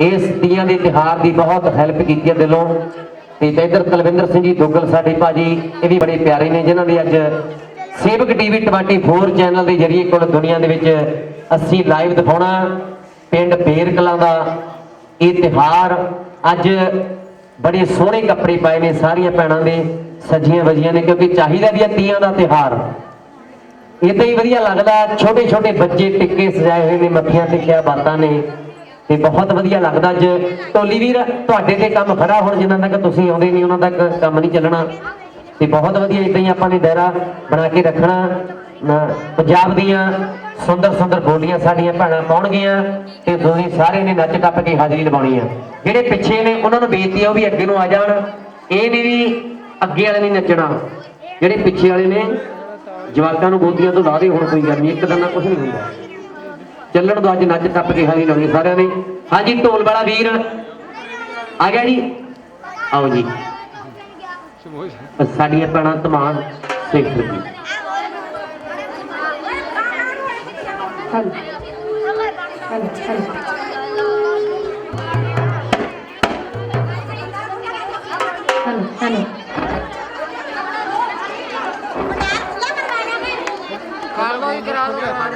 ਇਸ ਤੀਆਂ ਦੇ ਤਿਹਾਰ ਦੀ ਬਹੁਤ ਹੈਲਪ ਕੀਤੀ ਹੈ ਦਿਲੋਂ। ਤੇ ਤੇ ਇਧਰ ਕੁਲਵਿੰਦਰ ਸਿੰਘ ਜੀ, ਦੁੱਗਲ ਸਾਡੇ ਭਾਜੀ, ਇਹ ਵੀ ਬੜੇ ਪਿਆਰੇ ਨੇ, ਜਿਨ੍ਹਾਂ ਦੇ ਅੱਜ ਸੇਵਕ ਟੀਵੀ 24 ਚੈਨਲ ਦੇ ਜਰੀਏ ਕੋਲ ਦੁਨੀਆ ਦੇ ਵਿੱਚ ਅਸੀਂ ਲਾਈਵ ਦਿਖਾਉਣਾ। ਪਿੰਡ ਬੇਰ ਕਲਾਂ ਦਾ ਇਹ ਤਿਹਾਰ ਅੱਜ ਬੜੇ ਸੋਹਣੇ ਕੱਪੜੇ ਪਾਏ ਨੇ, ਸਾਰੀਆਂ ਭੈਣਾਂ ਦੇ ਸਜੀਆਂ ਵਜੀਆਂ ਨੇ, ਕਿਉਂਕਿ ਚਾਹੀਦਾ ਵੀ ਹੈ ਤੀਆਂ ਦਾ ਤਿਹਾਰ ਇਦਾਂ ਹੀ ਵਧੀਆ ਲੱਗਦਾ ਛੋਟੇ ਛੋਟੇ ਬੱਚੇ ਟਿੱਕੇ ਸਜਾਏ ਹੋਏ ਨੇ, ਮੱਥੀਆਂ ਤੇ ਕਿਆ ਬਾਤਾਂ ਨੇ। ਤੇ ਬਹੁਤ ਵਧੀਆ ਲੱਗਦਾ ਅੱਜ। ਟੋਲੀ ਵੀਰ, ਤੁਹਾਡੇ ਤੇ ਕੰਮ ਖੜਾ ਹੁਣ, ਜਿੰਨਾ ਤੱਕ ਤੁਸੀਂ ਆਉਂਦੇ ਨਹੀਂ, ਉਹਨਾਂ ਤੱਕ ਕੰਮ ਨਹੀਂ ਚੱਲਣਾ। ਤੇ ਬਹੁਤ ਵਧੀਆ ਇਦਾਂ ਹੀ ਆਪਾਂ ਨੇ ਦਾਇਰਾ ਬਣਾ ਕੇ ਰੱਖਣਾ। ਪੰਜਾਬ ਦੀਆਂ ਸੁੰਦਰ ਸੁੰਦਰ ਬੋਲੀਆਂ ਸਾਡੀਆਂ ਭੈਣਾਂ ਪਾਉਣਗੀਆਂ ਤੇ ਤੁਸੀਂ ਸਾਰੇ ਨੇ ਨੱਚ ਟੱਪ ਕੇ ਹਾਜ਼ਰੀ ਲਵਾਉਣੀ ਆ ਜਿਹੜੇ ਪਿੱਛੇ ਨੇ, ਉਹਨਾਂ ਨੂੰ ਬੇਨਤੀ ਆ ਉਹ ਵੀ ਅੱਗੇ ਨੂੰ ਆ ਜਾਣ। ਇਹ ਨਹੀਂ ਵੀ ਅੱਗੇ ਵਾਲੇ ਨਹੀਂ ਨੱਚਣਾ। ਜਿਹੜੇ ਪਿੱਛੇ ਵਾਲੇ ਨੇ, ਜਵਾਕਾਂ ਨੂੰ ਗੋਦੀਆਂ ਤੋਂ ਲਾ ਦੇ, ਹੁਣ ਕੋਈ ਗੱਲ ਨਹੀਂ, ਇੱਕ ਦਿਨ ਨਾਲ ਕੁਝ ਨਹੀਂ ਹੁੰਦਾ। ਚੱਲਣ ਦੋ ਅੱਜ ਨੱਚ ਟੱਪ ਕੇ ਹਾਜ਼ਰੀ ਲਾਉਣੀ ਸਾਰਿਆਂ ਨੇ। ਹਾਂਜੀ, ਢੋਲ ਵਾਲਾ ਵੀਰ। ਆ ਗਿਆ ਜੀ। ਆਓ ਜੀ। ਸਾਡੀਆਂ ਭੈਣਾਂ ਤਮਾਮ ਸਿੱਖ ਜੀ। ਹਲ ਹਲ ਹਲ ਹਲ ਹਲ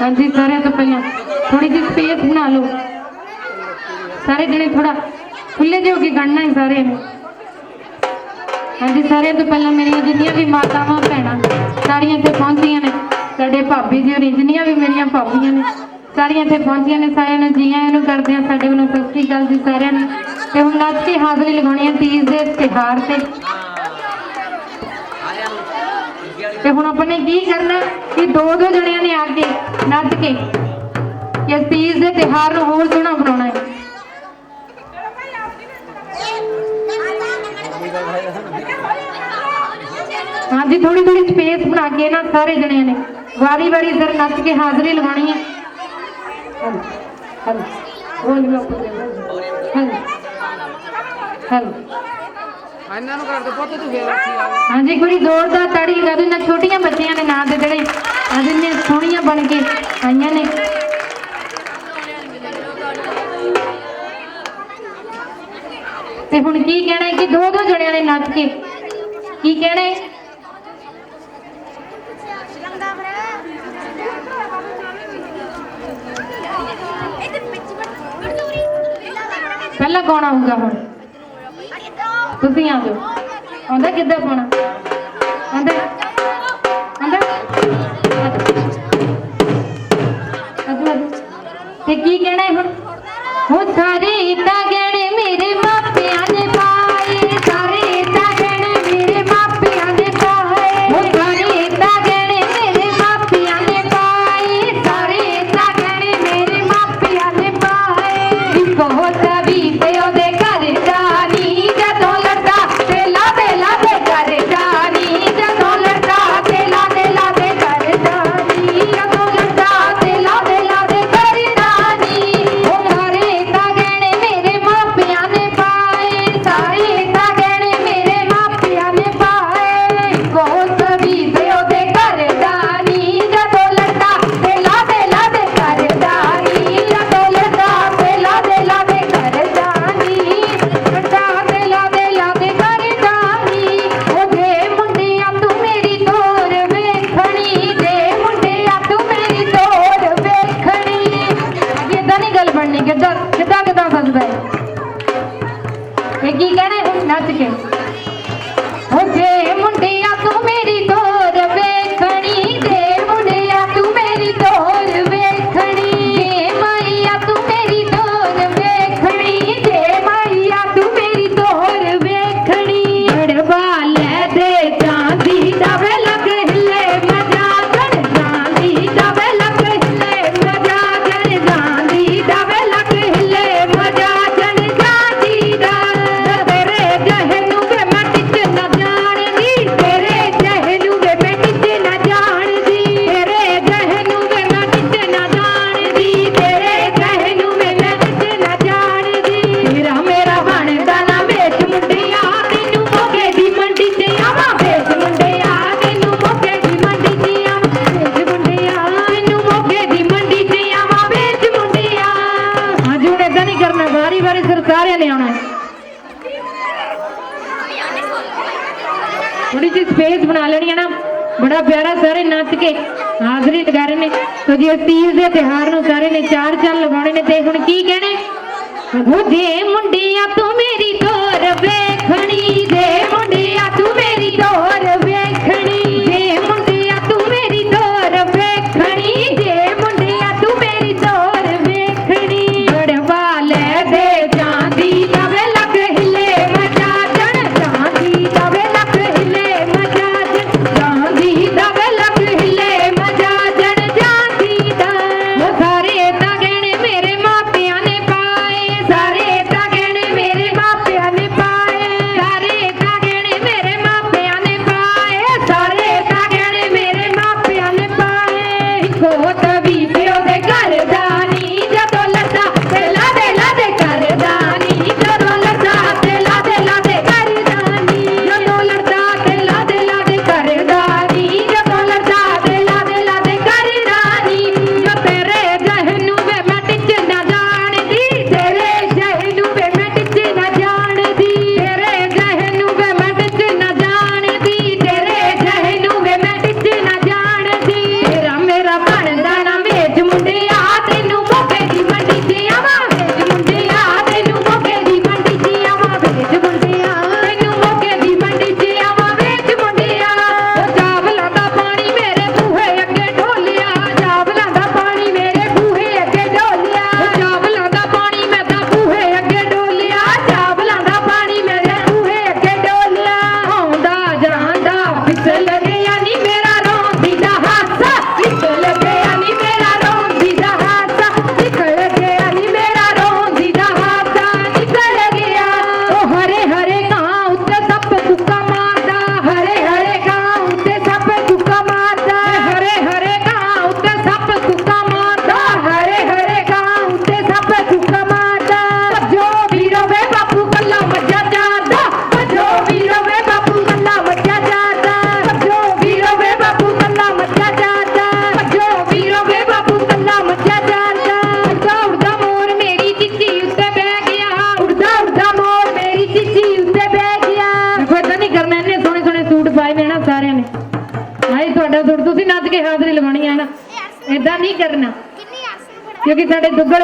ਹਾਂਜੀ, ਸਾਰਿਆਂ ਤੋਂ ਪਹਿਲਾਂ ਥੋੜੀ ਜਿਹੀ ਸਪੇਸ ਬਣਾ ਲਓ। ਸਾਰੇ ਜਣੇ ਥੋੜਾ ਖੁੱਲੇ ਜਿਹੇ ਹੋ ਕੇ ਗੜਨਾ ਹੈ ਸਾਰੇ ਹਾਂਜੀ, ਸਾਰਿਆਂ ਤੋਂ ਪਹਿਲਾਂ ਮੇਰੀਆਂ ਜਿੰਨੀਆਂ ਵੀ ਮਾਤਾਵਾਂ ਭੈਣਾਂ ਸਾਰੀਆਂ ਇੱਥੇ ਪਹੁੰਚੀਆਂ ਨੇ। ਸਾਡੇ ਭਾਬੀ ਜੀ ਹੋਰੀ ਜਿੰਨੀਆਂ ਵੀ ਮੇਰੀਆਂ ਭਾਬੀਆਂ ਨੇ, ਸਾਰੀਆਂ ਇੱਥੇ ਪਹੁੰਚੀਆਂ ਨੇ, ਸਾਰਿਆਂ ਨੂੰ ਜੀ ਆਇਆਂ ਨੂੰ ਕਰਦੇ ਆ ਸਾਡੇ ਵੱਲੋਂ ਸਤਿ ਸ੍ਰੀ ਅਕਾਲ ਜੀ ਸਾਰਿਆਂ ਨੂੰ। ਤੇ ਹੁਣ ਨੱਚ ਕੇ ਹਾਜ਼ਰੀ ਲਗਾਉਣੀ ਹੈ? ਤੀਜ ਦੇ ਤਿਹਾਰ ਤੇ। ਤੇ ਹੁਣ ਆਪਾਂ ਨੇ ਕੀ ਕਰਨਾ ਕਿ ਦੋ ਦੋ ਜਣਿਆਂ ਨੇ ਆ ਕੇ ਨੱਚ ਕੇ ਇਸ ਤੀਜ ਦੇ ਤਿਹਾਰ ਨੂੰ ਹੋਰ ਸੋਹਣਾ ਬਣਾਉਣਾ ਹੈ। ਹਾਂਜੀ ਥੋੜੀ ਥੋੜੀ ਸਪੇਸ ਬਣਾ ਕੇ ਨਾ ਸਾਰੇ ਜਣਿਆਂ ਨੇ ਵਾਰੀ ਵਾਰੀ ਸਿਰ ਨੱਚ ਕੇ ਹਾਜ਼ਰੀ ਲਗਾਉਣੀ ਹੈ। ਹਲ ਹਲ ਬੋਲ ਲੋ ਇਹਨਾਂ ਨੂੰ ਕਰ ਦੇ ਪੁੱਤ ਤੂੰ ਫੇਰ ਉੱਥੇ ਆ। ਹਾਂਜੀ ਕੋਈ ਜ਼ੋਰਦਾਰ ਤਾੜੀ ਲਗਾ ਦਿਓ ਨਾ ਛੋਟੀਆਂ ਬੱਚੀਆਂ ਨੇ ਨਾਂ ਦੇ ਜਿਹੜੇ ਅੱਜ ਇੰਨੇ ਸੋਹਣੀਆਂ ਬਣ ਕੇ ਆਈਆਂ ਨੇ। ਤੇ ਹੁਣ ਕੀ ਕਹਿਣਾ ਹੈ ਕਿ ਦੋ ਦੋ ਜਣਿਆਂ ਨੇ ਨੱਚ ਕੇ, ਕੀ ਕਹਿਣਾ ਹੈ? ਪਹਿਲਾਂ ਕੌਣ ਆਊਗਾ ਹੁਣ? ਤੁਸੀਂ ਆ ਜਾਓ। ਆਉਂਦਾ ਕਿੱਦਾਂ ਪਾਉਣਾ ਆਉਂਦਾ? ਆਉਂਦਾ? ਅਜੂ ਤੇ ਕੀ ਕਹਿਣਾ ਹੁਣ? ਹੋ ਸਾਰੇ ਤਾਂ ਹਾਜ਼ਰੀ ਲਗਾ ਰਹੇ ਨੇ। ਤੋ ਜੀ ਤੀਜ ਦੇ ਤਿਹਾਰ ਨੂੰ ਸਾਰੇ ਨੇ ਚਾਰ ਚੰਨ ਲਗਾਉਣੇ ਨੇ ਤੇ ਹੁਣ ਕੀ ਕਹਿਣੇ ਉਹਦੇ ਮੁੰਡਿਆਂ ਤੂੰ ਮੇਰੀ ਤੋਰ ਵੇਖਣੀ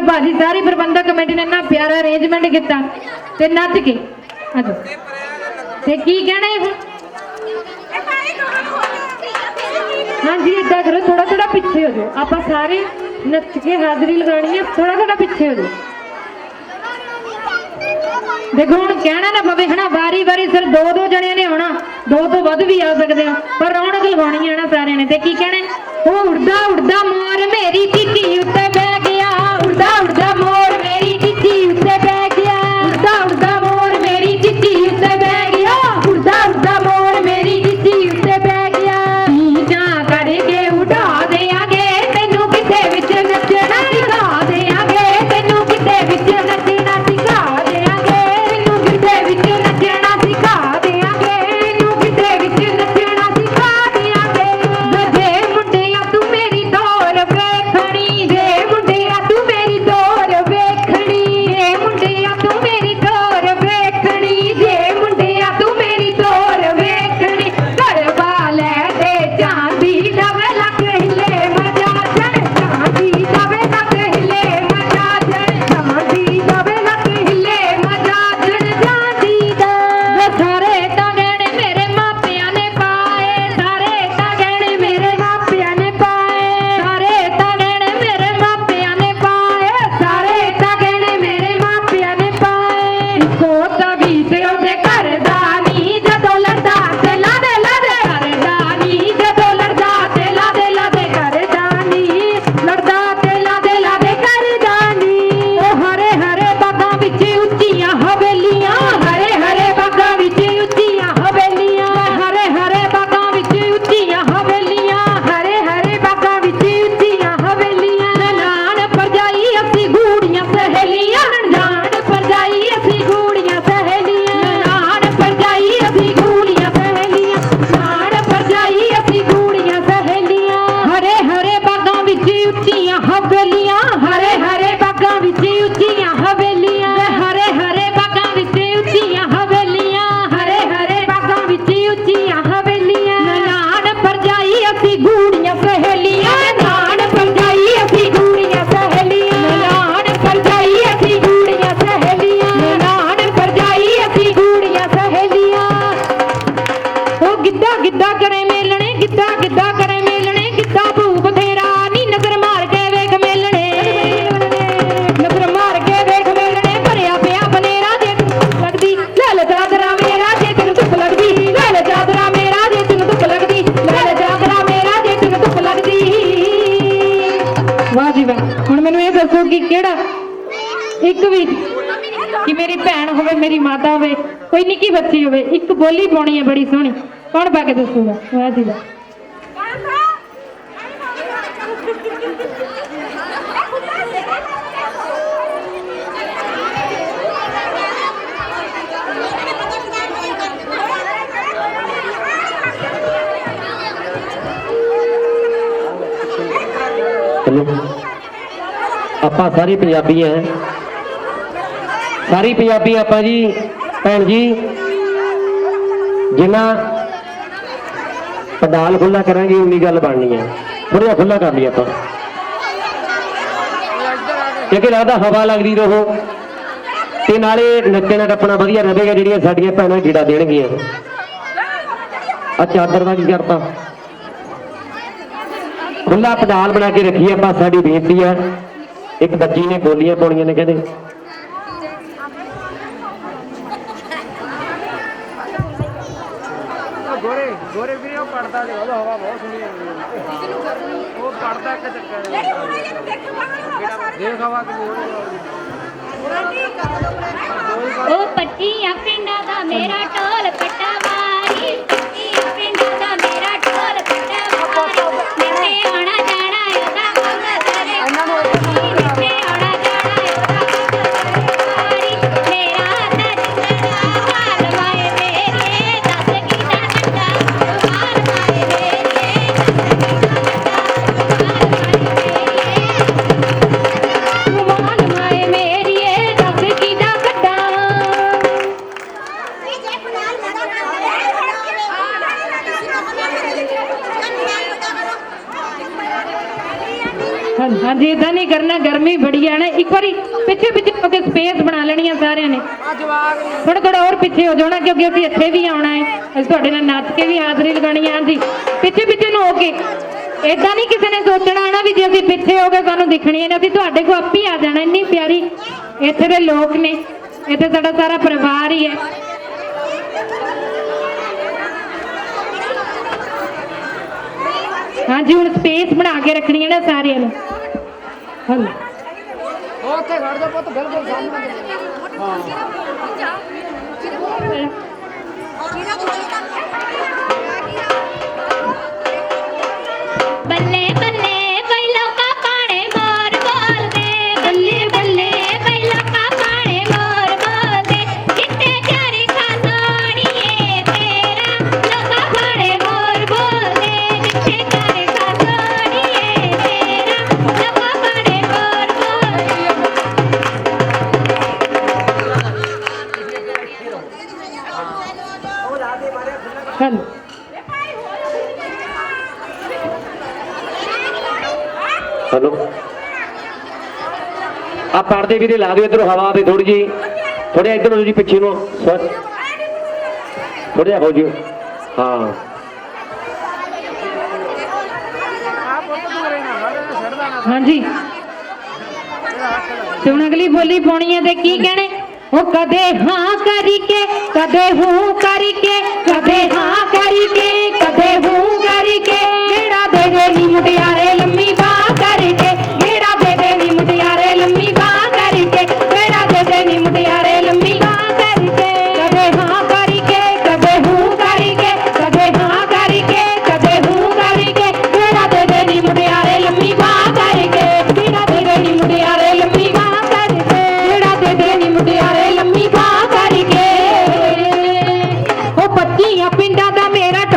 ਭਾਜੀ ਸਾਰੀ ਪ੍ਰਬੰਧਕ ਕਮੇਟੀ ਨੇ ਇੰਨਾ ਪਿਆਰਾ ਅਰੇਂਜਮੈਂਟ ਕੀਤਾ ਤੇ ਨੱਚ ਕੇ। ਆਜੋ। ਤੇ ਕੀ ਕਹਿਣਾ ਇਹ ਫਿਰ ਹਾਂਜੀ ਇਦਾਂ ਕਰੋ ਥੋੜਾ ਥੋੜਾ ਪਿੱਛੇ ਹੋ ਜਾਓ। ਆਪਾਂ ਸਾਰੇ ਨੱਚ ਕੇ ਹਾਜ਼ਰੀ ਲਗਾਣੀ ਹੈ ਥੋੜਾ ਥੋੜਾ ਪਿੱਛੇ ਹੋ ਜਾਓ। ਦੇਖੋ, ਹੁਣ ਕਹਿਣਾ ਨਾ ਪਵੇ, ਹਨਾ, ਵਾਰੀ ਵਾਰੀ ਸਿਰ ਦੋ ਦੋ ਜਣਿਆਂ ਨੇ ਆਉਣਾ, ਦੋ ਤੋਂ ਵੱਧ ਵੀ ਆ ਸਕਦੇ ਆ, ਪਰ ਰੌਣਕ ਲਗਾਉਣੀ ਹੈ ਸਾਰਿਆਂ ਨੇ। ਤੇ ਕੀ ਕਹਿਣਾ ਉਹ ਉੜਦਾ ਉੜਦਾ ਮੋਰ ਮੇਰੀ ਚਿੱਟੀ ਉੱਤੇ கொடுத்தா ਗਿੱਧਾ ਗਿੱਧਾ ਕਰੇ ਮੇਲਣੇ, ਗਿੱਧਾ ਗਿੱਧਾ ਕਰੇ ਮੇਲਣੇ, ਗਿੱਧਾ ਭੂ ਬਥੇਰਾ ਨੀ ਨਜ਼ਰ ਮਾਰ ਕੇ ਵੇਖ ਮੇਲਣੇ। ਨਜ਼ਰ ਮਾਰ ਕੇ ਵੇਖ ਮੇਲਣੇ, ਭਰਿਆ ਪਿਆ ਬਨੇਰਾ ਜੇ ਤੈਨੂੰ ਲੱਗਦੀ, ਲੈ ਲੈ ਜਾਦਰਾ ਮੇਰਾ ਜੇ ਤੈਨੂੰ ਧੁੱਪ ਲੱਗਦੀ, ਲੈ ਲੈ ਜਾਦਰਾ ਮੇਰਾ ਜੇ ਤੈਨੂੰ ਧੁੱਪ ਲੱਗਦੀ, ਲੈ ਲੈ ਜਾਦਰਾ ਮੇਰਾ ਜੇ ਤੈਨੂੰ ਧੁੱਪ ਲੱਗਦੀ। ਵਾਹ ਜੀ ਵਾਹ, ਹੁਣ ਮੈਨੂੰ ਇਹ ਦੱਸੋ ਕਿ ਕਿਹੜਾ ਇੱਕ ਵੀ ਕਿ ਮੇਰੀ ਭੈਣ ਹੋਵੇ, ਮੇਰੀ ਮਾਤਾ ਹੋਵੇ, ਕੋਈ ਨਿੱਕੀ ਬੱਚੀ ਹੋਵੇ, ਇੱਕ ਬੋਲੀ ਪਾਉਣੀ ਹੈ ਬੜੀ ਸੋਹਣੀ। ਕੌਣ ਪਾ ਕੇ ਦੱਸੂਗਾ? ਵਾਹ ਜੀ ਆਪਾਂ ਸਾਰੇ ਪੰਜਾਬੀ ਆ ਸਾਰੀ ਪੰਜਾਬੀ ਆਪਾਂ ਜੀ, ਭੈਣ ਜੀ ਜਿੰਨਾ ਪਦਾਲ ਖੁੱਲਾ ਕਰਾਂਗੇ, ਉਨੀ ਗੱਲ ਬਣਨੀ ਹੈ ਥੋੜਾ ਖੁੱਲਾ ਕਰ ਲਈ ਆਪਾਂ। ਕਿਉਂਕਿ ਲੱਗਦਾ ਹਵਾ ਲੱਗਦੀ ਰਹੋ। ਤੇ ਨਾਲੇ ਨੱਚਣਾ ਟੱਪਣਾ ਵਧੀਆ ਰਹੇਗਾ, ਜਿਹੜੀਆਂ ਸਾਡੀਆਂ ਭੈਣਾਂ ਗੀੜਾ ਦੇਣਗੀਆਂ। ਆ ਚਾਦਰ ਦਾ ਕੀ ਕਰਤਾ? ਖੁੱਲਾ ਪਦਾਲ ਬਣਾ ਕੇ ਰੱਖੀ ਆਪਾਂ, ਸਾਡੀ ਬੇਨਤੀ ਹੈ ਇੱਕ ਬੱਚੀ ਨੇ ਬੋਲੀਆਂ ਪਾਉਣੀਆਂ ਨੇ ਕਹਿੰਦੇ ਉਹ ਗੋਰੇ ਵੀਰੇ ਉਹ ਪੜਦਾ ਜੇ ਉਹਦਾ ਹਵਾ ਬਹੁਤ ਸੋਹਣੀ ਆਉਂਦੀ ਹੈ ਉਹ ਪੜਦਾ ਇੱਕ ਚੱਕਰ। ਹੈ। ਦੇਖ ਹਵਾ ਕਿੰਨੀ ਹੋਣੀ ਉਹ ਪੱਟੀਆਂ ਪਿੰਡਾਂ ਦਾ ਮੇਰਾ ਢੋਲ ਪਟਵਾਰੀ। ਪੱਟੀਆਂ ਪਿੰਡਾਂ ਦਾ ਜਵਾਗ ਥੋੜਾ ਹੋਰ ਪਿੱਛੇ ਹੋ ਜਾਣਾ ਕਿਉਂਕਿ ਅਸੀਂ ਇੱਥੇ ਵੀ ਆਉਣਾ ਹੈ। ਅਸੀਂ ਤੁਹਾਡੇ ਨਾਲ ਨੱਚ ਕੇ ਵੀ ਹਾਜ਼ਰੀ ਲਗਾਣੀ ਹੈ। ਹਾਂਜੀ, ਪਿੱਛੇ ਪਿੱਛੇ ਨੂੰ ਹੋ ਕੇ। ਇਦਾਂ ਨਹੀਂ ਕਿਸੇ ਨੇ ਸੋਚਣਾ ਨਾ ਵੀ ਜੇ ਅਸੀਂ ਪਿੱਛੇ ਹੋ ਗਏ ਸਾਨੂੰ ਦਿਖਣੀ ਹੈ ਨਾ ਅਸੀਂ ਤੁਹਾਡੇ ਕੋਲ ਆਪ ਹੀ ਆ ਜਾਣਾ। ਇੰਨੀ ਪਿਆਰੀ ਇੱਥੇ ਦੇ ਲੋਕ ਨੇ। ਇੱਥੇ ਸਾਡਾ ਸਾਰਾ ਪਰਿਵਾਰ ਹੀ ਹੈ। ਹਾਂਜੀ, ਹੁਣ ਸਪੇਸ ਬਣਾ ਕੇ ਰੱਖਣੀ ਹੈ ਨਾ ਸਾਰਿਆਂ ਨੂੰ। ਹਾਂਜੀ। ਉੱਥੇ ਖੜ ਜਾ ਪੁੱਤ ਬਿਲਕੁਲ ਸਾਹਮਣੇ। ਬੱਲੇ ਆ ਵੀਰੇ ਲਾ ਦਿਓ ਇਧਰੋਂ ਹਵਾ ਤੇ ਥੋੜੀ ਜੀ ਥੋੜੇ ਇਧਰ ਜੀ, ਪਿੱਛੇ ਨੂੰ। ਸਰ। ਥੋੜਾ ਹੋ ਜੀ ਹਾਂ। ਹਾਂਜੀ। ਤੇ ਹੁਣ ਅਗਲੀ ਬੋਲੀ ਪਾਉਣੀ ਹੈ ਤੇ ਕੀ ਕਹਿਣੇ? ਉਹ ਕਦੇ ਹਾਂ ਕਰੀ ਕੇ ਕਦੇ ਹੂੰ ਕਰੀਕੇ, ਕਦੇ ਹਾਂ ਕਰੀਕੇ, ਕਦੇ ਹੂੰ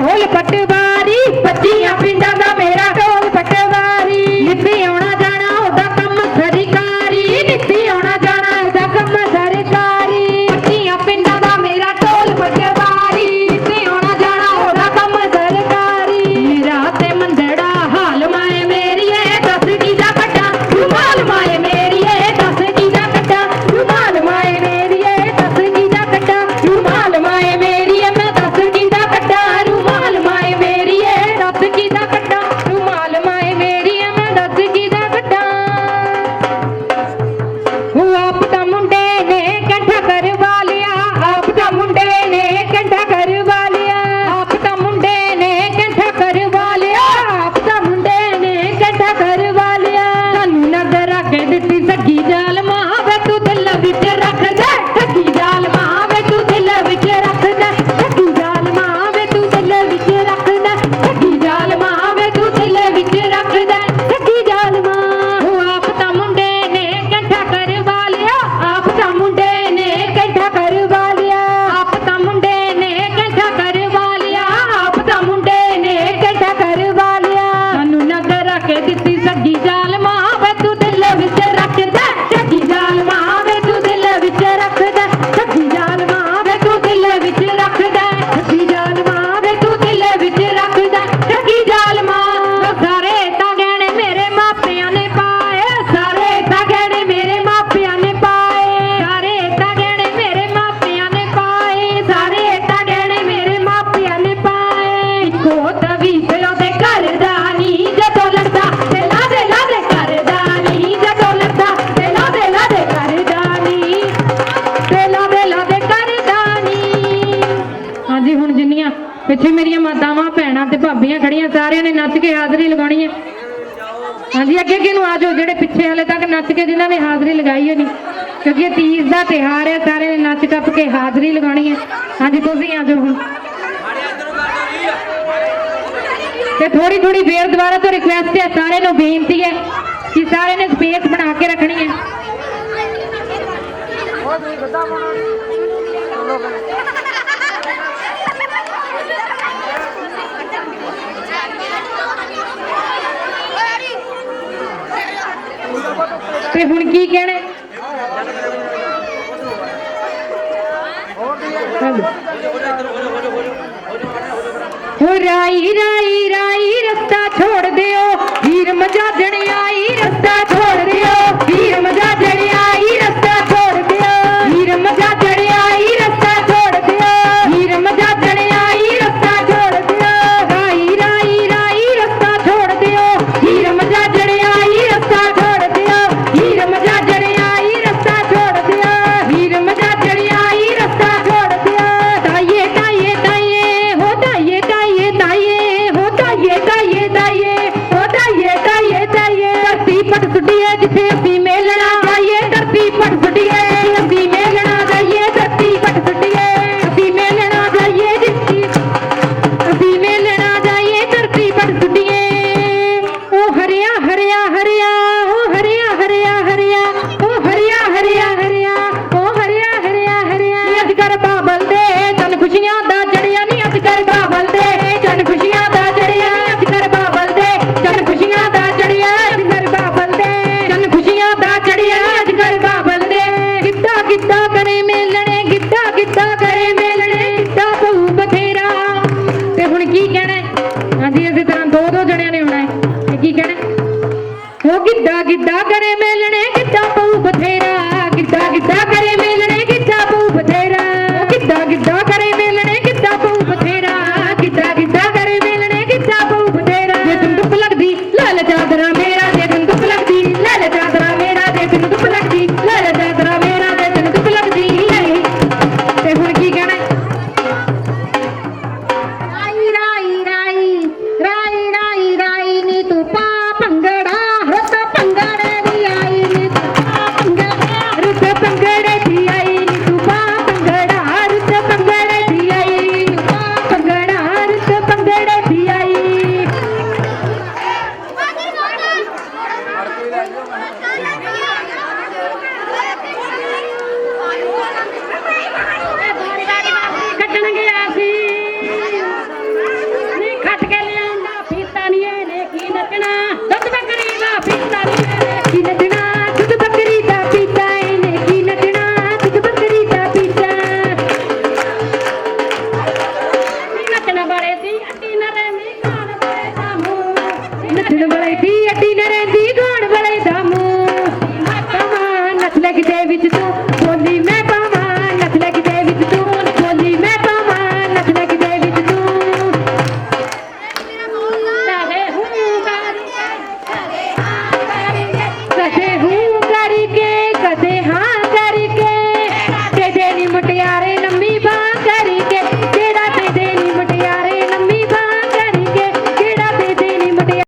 all the ਇੱਥੇ ਮੇਰੀਆਂ ਮਾਤਾਵਾਂ, ਭੈਣਾਂ ਤੇ ਭਾਬੀਆਂ ਖੜੀਆਂ, ਸਾਰਿਆਂ ਨੇ ਨੱਚ ਕੇ ਹਾਜ਼ਰੀ ਲਗਾਉਣੀ ਹੈ। ਹਾਂਜੀ, ਅੱਗੇ ਅੱਗੇ ਆ ਜਾਓ, ਜਿਹੜੇ ਪਿੱਛੇ ਹਲੇ ਤੱਕ ਨੱਚ ਕੇ ਜਿਨ੍ਹਾਂ ਨੇ ਹਾਜ਼ਰੀ ਲਗਾਈ ਹੋਣੀ। ਕਿਉਂਕਿ ਇਹ ਤੀਜ ਦਾ ਤਿਹਾਰ ਹੈ ਸਾਰੇ ਨੇ ਨੱਚ ਟੱਪ ਕੇ ਹਾਜ਼ਰੀ ਲਗਾਉਣੀ ਹੈ। ਹਾਂਜੀ, ਤੁਸੀਂ ਆ ਜਾਓ ਹੁਣ। ਤੇ ਥੋੜੀ ਥੋੜੀ ਫੇਰ ਦੁਬਾਰਾ ਤੋਂ ਰਿਕੁਐਸਟ ਹੈ ਸਾਰੇ ਨੂੰ ਬੇਨਤੀ ਹੈ ਕਿ ਸਾਰੇ ਨੇ ਸਪੇਸ ਬਣਾ ਕੇ ਰੱਖਣੀ ਹੈ। ਬਹੁਤ ਹੀ ਗੱਦਾ ਬਣਾਉਣੀ ਆਪੇ ਹੁਣ ਕੀ ਕਹਿਣਾ? ਹੋ ਰਾਈ ਰਾਈ ਰਾਈ